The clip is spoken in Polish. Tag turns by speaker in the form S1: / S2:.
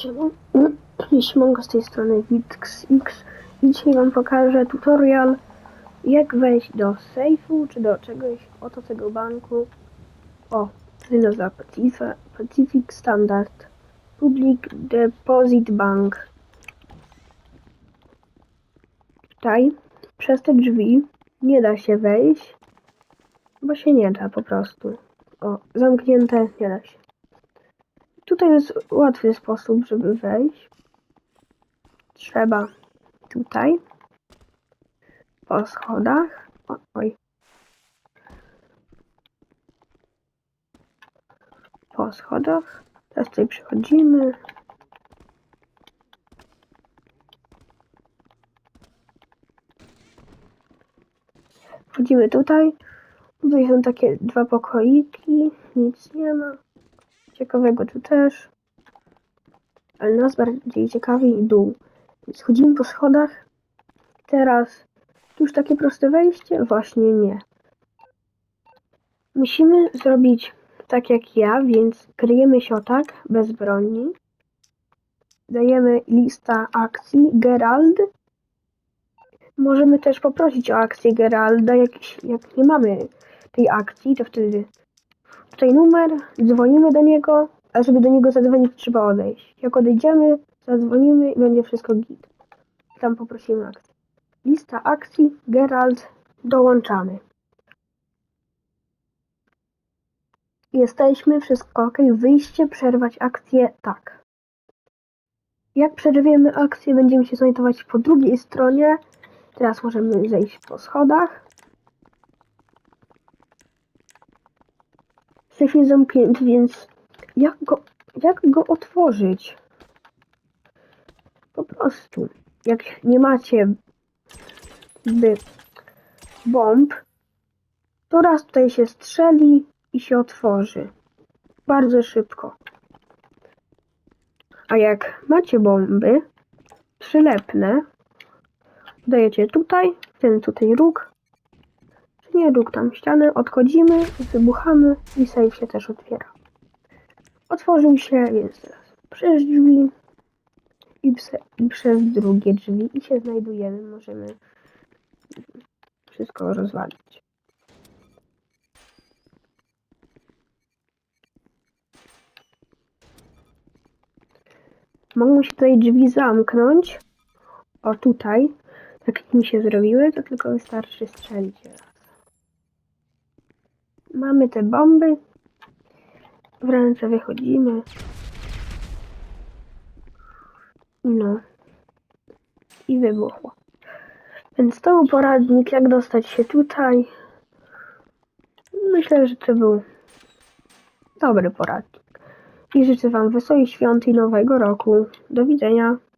S1: Siema- Siemanko z tej strony WitXX i dzisiaj wam pokażę tutorial jak wejść do sejfu czy do czegoś oto tego banku. O, nazywa Pacific Standard Public Deposit Bank. Tutaj przez te drzwi nie da się wejść bo się nie da po prostu. O, zamknięte nie da się Tutaj jest łatwy sposób, żeby wejść. Trzeba tutaj po schodach. O, oj. Po schodach. Teraz tutaj przechodzimy. Wchodzimy tutaj. Tutaj są takie dwa pokoiki. Nic nie ma. Ciekawego tu też. Ale nas bardziej ciekawi dół. Więc chodzimy po schodach. Teraz tu już takie proste wejście? Właśnie nie. Musimy zrobić tak jak ja, więc kryjemy się tak, bez broni. Dajemy lista akcji Gerald. Możemy też poprosić o akcję Geralda, jak, jak nie mamy tej akcji, to wtedy tutaj numer, dzwonimy do niego, a żeby do niego zadzwonić trzeba odejść. Jak odejdziemy, zadzwonimy i będzie wszystko git. Tam poprosimy akcję. Lista akcji, Geralt, dołączamy. Jesteśmy, wszystko ok. Wyjście, przerwać akcję, tak. Jak przerwiemy akcję, będziemy się znajdować po drugiej stronie. Teraz możemy zejść po schodach. Jest zamknięty, więc jak go, jak go otworzyć? Po prostu, jak nie macie by bomb, to raz tutaj się strzeli i się otworzy. Bardzo szybko. A jak macie bomby przylepne, dajecie tutaj, ten tutaj róg, czy nie róg, tam ścianę, odchodzimy, wybuchamy i safe się też otwiera. Otworzył się, więc teraz przez drzwi i, i przez drugie drzwi i się znajdujemy. Możemy wszystko rozwalić. Mogą się tutaj drzwi zamknąć. O tutaj. Tak mi się zrobiły, to tylko wystarczy strzelić. Mamy te bomby. W ręce wychodzimy. No. I wybuchło. Więc to był poradnik, jak dostać się tutaj. Myślę, że to był dobry poradnik. I życzę Wam wesołych świąt i nowego roku. Do widzenia.